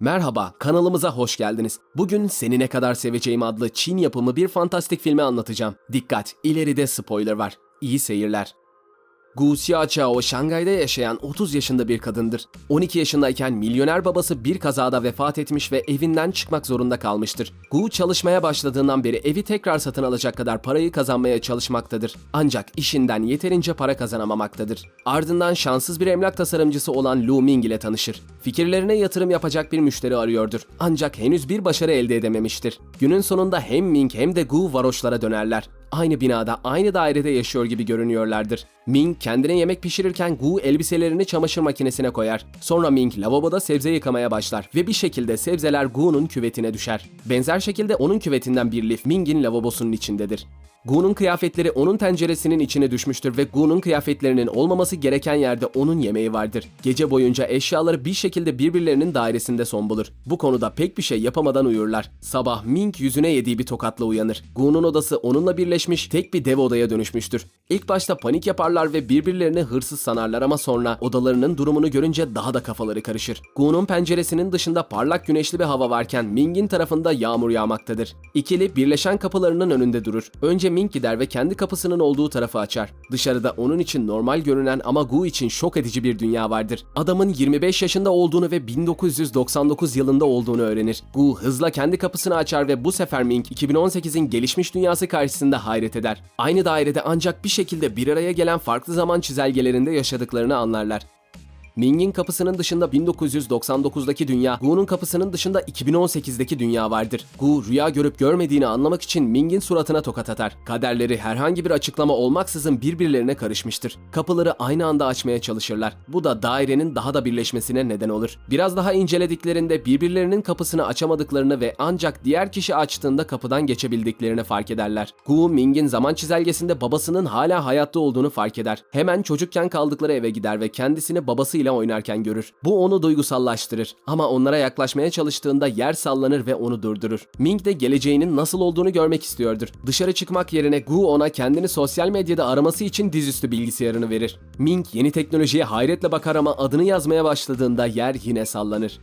Merhaba, kanalımıza hoş geldiniz. Bugün Seni Ne Kadar Seveceğim adlı Çin yapımı bir fantastik filmi anlatacağım. Dikkat, ileride spoiler var. İyi seyirler. Gu Xiaochao Şangay'da yaşayan 30 yaşında bir kadındır. 12 yaşındayken milyoner babası bir kazada vefat etmiş ve evinden çıkmak zorunda kalmıştır. Gu çalışmaya başladığından beri evi tekrar satın alacak kadar parayı kazanmaya çalışmaktadır. Ancak işinden yeterince para kazanamamaktadır. Ardından şanssız bir emlak tasarımcısı olan Lu Ming ile tanışır. Fikirlerine yatırım yapacak bir müşteri arıyordur. Ancak henüz bir başarı elde edememiştir. Günün sonunda hem Ming hem de Gu varoşlara dönerler aynı binada, aynı dairede yaşıyor gibi görünüyorlardır. Ming kendine yemek pişirirken Gu elbiselerini çamaşır makinesine koyar. Sonra Ming lavaboda sebze yıkamaya başlar ve bir şekilde sebzeler Gu'nun küvetine düşer. Benzer şekilde onun küvetinden bir lif Ming'in lavabosunun içindedir. Gu'nun kıyafetleri onun tenceresinin içine düşmüştür ve Gu'nun kıyafetlerinin olmaması gereken yerde onun yemeği vardır. Gece boyunca eşyaları bir şekilde birbirlerinin dairesinde son bulur. Bu konuda pek bir şey yapamadan uyurlar. Sabah Ming yüzüne yediği bir tokatla uyanır. Gu'nun odası onunla birleşmiş tek bir dev odaya dönüşmüştür. İlk başta panik yaparlar ve birbirlerini hırsız sanarlar ama sonra odalarının durumunu görünce daha da kafaları karışır. Gu'nun penceresinin dışında parlak güneşli bir hava varken Ming'in tarafında yağmur yağmaktadır. İkili birleşen kapılarının önünde durur. Önce Ming gider ve kendi kapısının olduğu tarafı açar. Dışarıda onun için normal görünen ama Gu için şok edici bir dünya vardır. Adamın 25 yaşında olduğunu ve 1999 yılında olduğunu öğrenir. Gu hızla kendi kapısını açar ve bu sefer Ming 2018'in gelişmiş dünyası karşısında hayret eder. Aynı dairede ancak bir şekilde bir araya gelen farklı zaman çizelgelerinde yaşadıklarını anlarlar. Ming'in kapısının dışında 1999'daki dünya, Gu'nun kapısının dışında 2018'deki dünya vardır. Gu rüya görüp görmediğini anlamak için Ming'in suratına tokat atar. Kaderleri herhangi bir açıklama olmaksızın birbirlerine karışmıştır. Kapıları aynı anda açmaya çalışırlar. Bu da dairenin daha da birleşmesine neden olur. Biraz daha incelediklerinde birbirlerinin kapısını açamadıklarını ve ancak diğer kişi açtığında kapıdan geçebildiklerini fark ederler. Gu, Ming'in zaman çizelgesinde babasının hala hayatta olduğunu fark eder. Hemen çocukken kaldıkları eve gider ve kendisini babasıyla oynarken görür. Bu onu duygusallaştırır ama onlara yaklaşmaya çalıştığında yer sallanır ve onu durdurur. Ming de geleceğinin nasıl olduğunu görmek istiyordur. Dışarı çıkmak yerine Gu ona kendini sosyal medyada araması için dizüstü bilgisayarını verir. Ming yeni teknolojiye hayretle bakar ama adını yazmaya başladığında yer yine sallanır.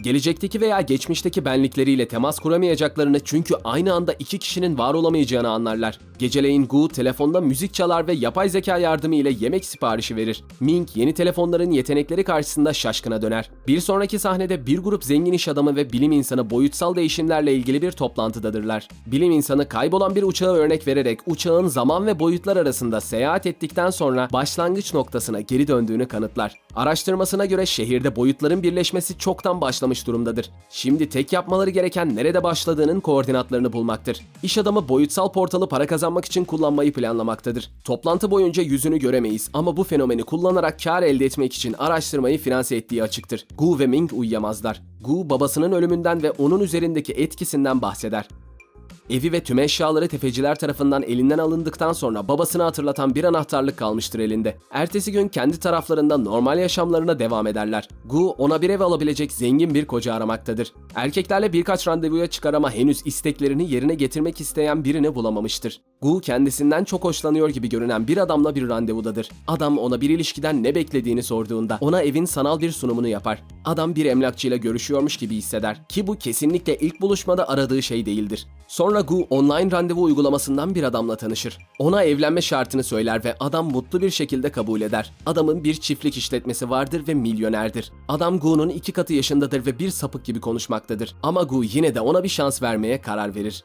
Gelecekteki veya geçmişteki benlikleriyle temas kuramayacaklarını çünkü aynı anda iki kişinin var olamayacağını anlarlar. Geceleyin Gu telefonda müzik çalar ve yapay zeka yardımı ile yemek siparişi verir. Ming yeni telefonların yetenekleri karşısında şaşkına döner. Bir sonraki sahnede bir grup zengin iş adamı ve bilim insanı boyutsal değişimlerle ilgili bir toplantıdadırlar. Bilim insanı kaybolan bir uçağı örnek vererek uçağın zaman ve boyutlar arasında seyahat ettikten sonra başlangıç noktasına geri döndüğünü kanıtlar. Araştırmasına göre şehirde boyutların birleşmesi çoktan başlamış durumdadır. Şimdi tek yapmaları gereken nerede başladığının koordinatlarını bulmaktır. İş adamı boyutsal portalı para kazanmak için kullanmayı planlamaktadır. Toplantı boyunca yüzünü göremeyiz ama bu fenomeni kullanarak kar elde etmek için araştırmayı finanse ettiği açıktır. Gu ve Ming uyuyamazlar. Gu babasının ölümünden ve onun üzerindeki etkisinden bahseder. Evi ve tüm eşyaları tefeciler tarafından elinden alındıktan sonra babasını hatırlatan bir anahtarlık kalmıştır elinde. Ertesi gün kendi taraflarında normal yaşamlarına devam ederler. Gu ona bir ev alabilecek zengin bir koca aramaktadır. Erkeklerle birkaç randevuya çıkar ama henüz isteklerini yerine getirmek isteyen birini bulamamıştır. Gu kendisinden çok hoşlanıyor gibi görünen bir adamla bir randevudadır. Adam ona bir ilişkiden ne beklediğini sorduğunda ona evin sanal bir sunumunu yapar. Adam bir emlakçıyla görüşüyormuş gibi hisseder ki bu kesinlikle ilk buluşmada aradığı şey değildir. Sonra Gu online randevu uygulamasından bir adamla tanışır. Ona evlenme şartını söyler ve adam mutlu bir şekilde kabul eder. Adamın bir çiftlik işletmesi vardır ve milyonerdir. Adam Gu'nun iki katı yaşındadır ve bir sapık gibi konuşmaktadır. Ama Gu yine de ona bir şans vermeye karar verir.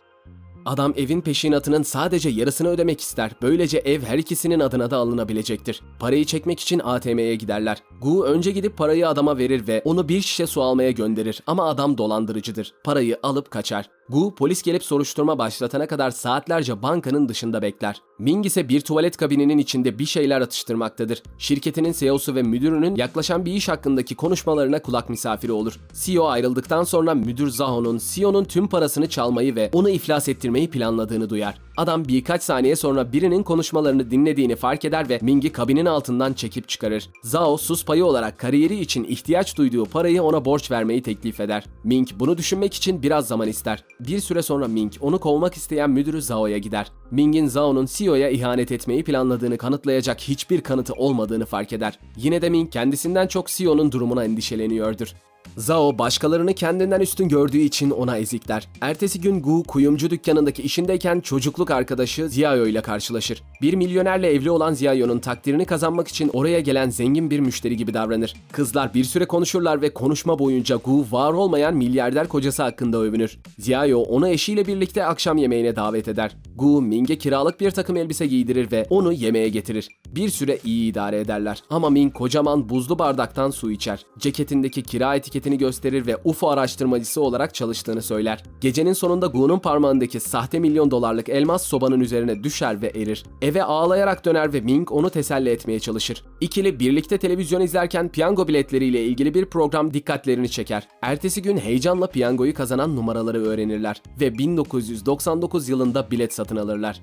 Adam evin peşinatının sadece yarısını ödemek ister. Böylece ev her ikisinin adına da alınabilecektir. Parayı çekmek için ATM'ye giderler. Gu önce gidip parayı adama verir ve onu bir şişe su almaya gönderir. Ama adam dolandırıcıdır. Parayı alıp kaçar. Gu polis gelip soruşturma başlatana kadar saatlerce bankanın dışında bekler. Ming ise bir tuvalet kabininin içinde bir şeyler atıştırmaktadır. Şirketinin CEO'su ve müdürünün yaklaşan bir iş hakkındaki konuşmalarına kulak misafiri olur. CEO ayrıldıktan sonra müdür Zaho'nun CEO'nun tüm parasını çalmayı ve onu iflas ettirmeyi planladığını duyar. Adam birkaç saniye sonra birinin konuşmalarını dinlediğini fark eder ve Ming'i kabinin altından çekip çıkarır. Zhao sus payı olarak kariyeri için ihtiyaç duyduğu parayı ona borç vermeyi teklif eder. Ming bunu düşünmek için biraz zaman ister. Bir süre sonra Ming onu kovmak isteyen müdürü Zhao'ya gider. Ming'in Zhao'nun CEO'ya ihanet etmeyi planladığını kanıtlayacak hiçbir kanıtı olmadığını fark eder. Yine de Ming kendisinden çok CEO'nun durumuna endişeleniyordur. Zhao başkalarını kendinden üstün gördüğü için ona ezikler. Ertesi gün Gu kuyumcu dükkanındaki işindeyken çocukluk arkadaşı Ziyayo ile karşılaşır. Bir milyonerle evli olan Ziyayo'nun takdirini kazanmak için oraya gelen zengin bir müşteri gibi davranır. Kızlar bir süre konuşurlar ve konuşma boyunca Gu var olmayan milyarder kocası hakkında övünür. Ziyayo onu eşiyle birlikte akşam yemeğine davet eder. Gu Ming'e kiralık bir takım elbise giydirir ve onu yemeğe getirir. Bir süre iyi idare ederler ama Ming kocaman buzlu bardaktan su içer. Ceketindeki kira etiketini gösterir ve UFO araştırmacısı olarak çalıştığını söyler. Gecenin sonunda Gu'nun parmağındaki sahte milyon dolarlık elmas sobanın üzerine düşer ve erir. Eve ağlayarak döner ve Ming onu teselli etmeye çalışır. İkili birlikte televizyon izlerken piyango biletleriyle ilgili bir program dikkatlerini çeker. Ertesi gün heyecanla piyangoyu kazanan numaraları öğrenirler ve 1999 yılında bilet satın alırlar.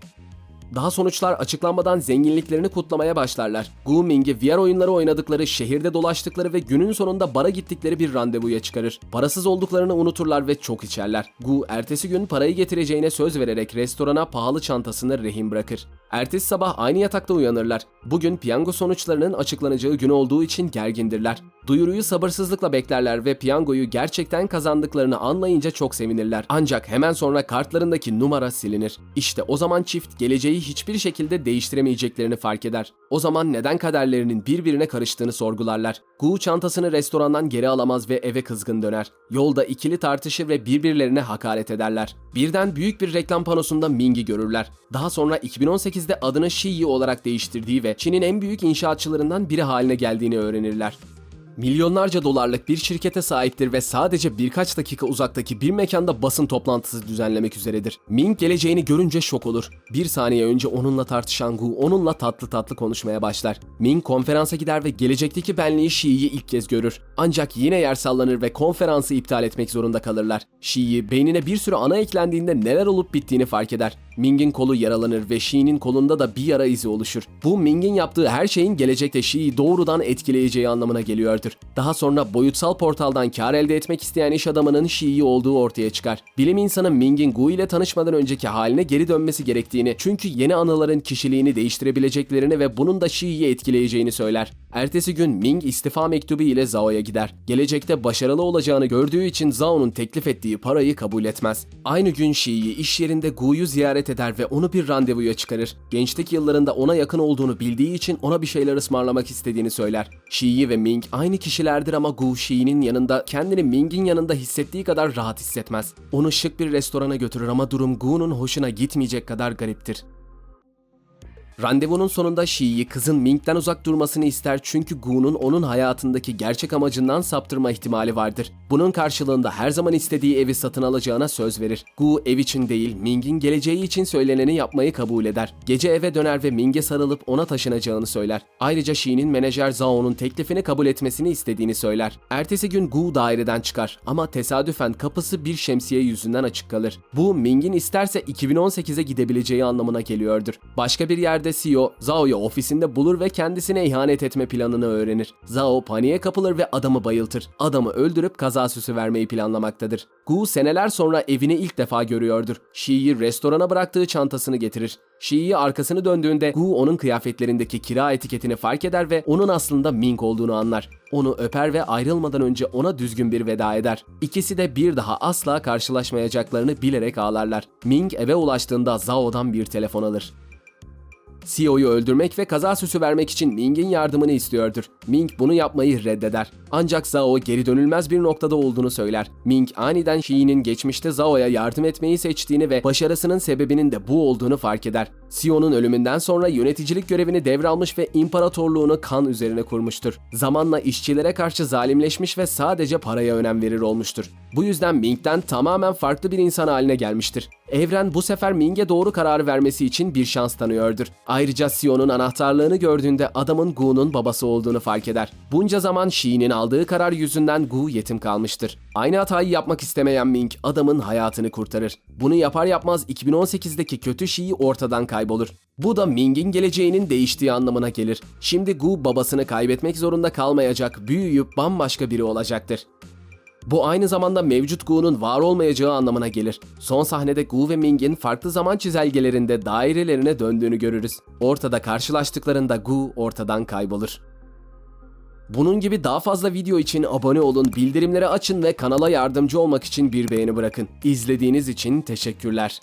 Daha sonuçlar açıklanmadan zenginliklerini kutlamaya başlarlar. Gu Ming'i VR oyunları oynadıkları, şehirde dolaştıkları ve günün sonunda bara gittikleri bir randevuya çıkarır. Parasız olduklarını unuturlar ve çok içerler. Gu ertesi gün parayı getireceğine söz vererek restorana pahalı çantasını rehin bırakır. Ertesi sabah aynı yatakta uyanırlar. Bugün piyango sonuçlarının açıklanacağı gün olduğu için gergindirler. Duyuruyu sabırsızlıkla beklerler ve piyangoyu gerçekten kazandıklarını anlayınca çok sevinirler. Ancak hemen sonra kartlarındaki numara silinir. İşte o zaman çift geleceği hiçbir şekilde değiştiremeyeceklerini fark eder. O zaman neden kaderlerinin birbirine karıştığını sorgularlar. Gu çantasını restorandan geri alamaz ve eve kızgın döner. Yolda ikili tartışır ve birbirlerine hakaret ederler. Birden büyük bir reklam panosunda Ming'i görürler. Daha sonra 2018'de adını Shiyi olarak değiştirdiği ve Çin'in en büyük inşaatçılarından biri haline geldiğini öğrenirler. Milyonlarca dolarlık bir şirkete sahiptir ve sadece birkaç dakika uzaktaki bir mekanda basın toplantısı düzenlemek üzeredir. Ming geleceğini görünce şok olur. Bir saniye önce onunla tartışan Gu onunla tatlı tatlı konuşmaya başlar. Ming konferansa gider ve gelecekteki benliği Shi'yi ilk kez görür. Ancak yine yer sallanır ve konferansı iptal etmek zorunda kalırlar. Shi'yi beynine bir sürü ana eklendiğinde neler olup bittiğini fark eder. Ming'in kolu yaralanır ve Shi'nin kolunda da bir yara izi oluşur. Bu Ming'in yaptığı her şeyin gelecekte Shi'yi doğrudan etkileyeceği anlamına geliyordur. Daha sonra boyutsal portaldan kar elde etmek isteyen iş adamının Shi'yi olduğu ortaya çıkar. Bilim insanı Ming'in Gu ile tanışmadan önceki haline geri dönmesi gerektiğini çünkü yeni anıların kişiliğini değiştirebileceklerini ve bunun da Shi'yi etkileyeceğini söyler. Ertesi gün Ming istifa mektubu ile Zao'ya gider. Gelecekte başarılı olacağını gördüğü için Zao'nun teklif ettiği parayı kabul etmez. Aynı gün Shi'yi iş yerinde Gu'yu ziyaret eder ve onu bir randevuya çıkarır. Gençlik yıllarında ona yakın olduğunu bildiği için ona bir şeyler ısmarlamak istediğini söyler. Shi'yi ve Ming aynı kişilerdir ama Gu Shi'nin yanında kendini Ming'in yanında hissettiği kadar rahat hissetmez. Onu şık bir restorana götürür ama durum Gu'nun hoşuna gitmeyecek kadar gariptir. Randevunun sonunda Shi'yi kızın Ming'den uzak durmasını ister çünkü Gu'nun onun hayatındaki gerçek amacından saptırma ihtimali vardır. Bunun karşılığında her zaman istediği evi satın alacağına söz verir. Gu ev için değil Ming'in geleceği için söyleneni yapmayı kabul eder. Gece eve döner ve Ming'e sarılıp ona taşınacağını söyler. Ayrıca Shi'nin menajer Zao'nun teklifini kabul etmesini istediğini söyler. Ertesi gün Gu daireden çıkar ama tesadüfen kapısı bir şemsiye yüzünden açık kalır. Bu Ming'in isterse 2018'e gidebileceği anlamına geliyordur. Başka bir yerde CEO Zao'yu ofisinde bulur ve kendisine ihanet etme planını öğrenir. Zao paniğe kapılır ve adamı bayıltır. Adamı öldürüp kaza süsü vermeyi planlamaktadır. Gu seneler sonra evini ilk defa görüyordur. Shi'yi restorana bıraktığı çantasını getirir. Shi'yi arkasını döndüğünde Gu onun kıyafetlerindeki kira etiketini fark eder ve onun aslında Ming olduğunu anlar. Onu öper ve ayrılmadan önce ona düzgün bir veda eder. İkisi de bir daha asla karşılaşmayacaklarını bilerek ağlarlar. Ming eve ulaştığında Zao'dan bir telefon alır. CEO'yu öldürmek ve kaza süsü vermek için Ming'in yardımını istiyordur. Ming bunu yapmayı reddeder. Ancak Zhao geri dönülmez bir noktada olduğunu söyler. Ming aniden Shi'nin geçmişte Zhao'ya yardım etmeyi seçtiğini ve başarısının sebebinin de bu olduğunu fark eder. CEO'nun ölümünden sonra yöneticilik görevini devralmış ve imparatorluğunu kan üzerine kurmuştur. Zamanla işçilere karşı zalimleşmiş ve sadece paraya önem verir olmuştur. Bu yüzden Ming'den tamamen farklı bir insan haline gelmiştir. Evren bu sefer Ming'e doğru kararı vermesi için bir şans tanıyordur. Ayrıca Sion'un anahtarlığını gördüğünde adamın Gu'nun babası olduğunu fark eder. Bunca zaman Shi'nin aldığı karar yüzünden Gu yetim kalmıştır. Aynı hatayı yapmak istemeyen Ming adamın hayatını kurtarır. Bunu yapar yapmaz 2018'deki kötü Shi'yi ortadan kaybolur. Bu da Ming'in geleceğinin değiştiği anlamına gelir. Şimdi Gu babasını kaybetmek zorunda kalmayacak, büyüyüp bambaşka biri olacaktır. Bu aynı zamanda mevcut Gu'nun var olmayacağı anlamına gelir. Son sahnede Gu ve Ming'in farklı zaman çizelgelerinde dairelerine döndüğünü görürüz. Ortada karşılaştıklarında Gu ortadan kaybolur. Bunun gibi daha fazla video için abone olun, bildirimleri açın ve kanala yardımcı olmak için bir beğeni bırakın. İzlediğiniz için teşekkürler.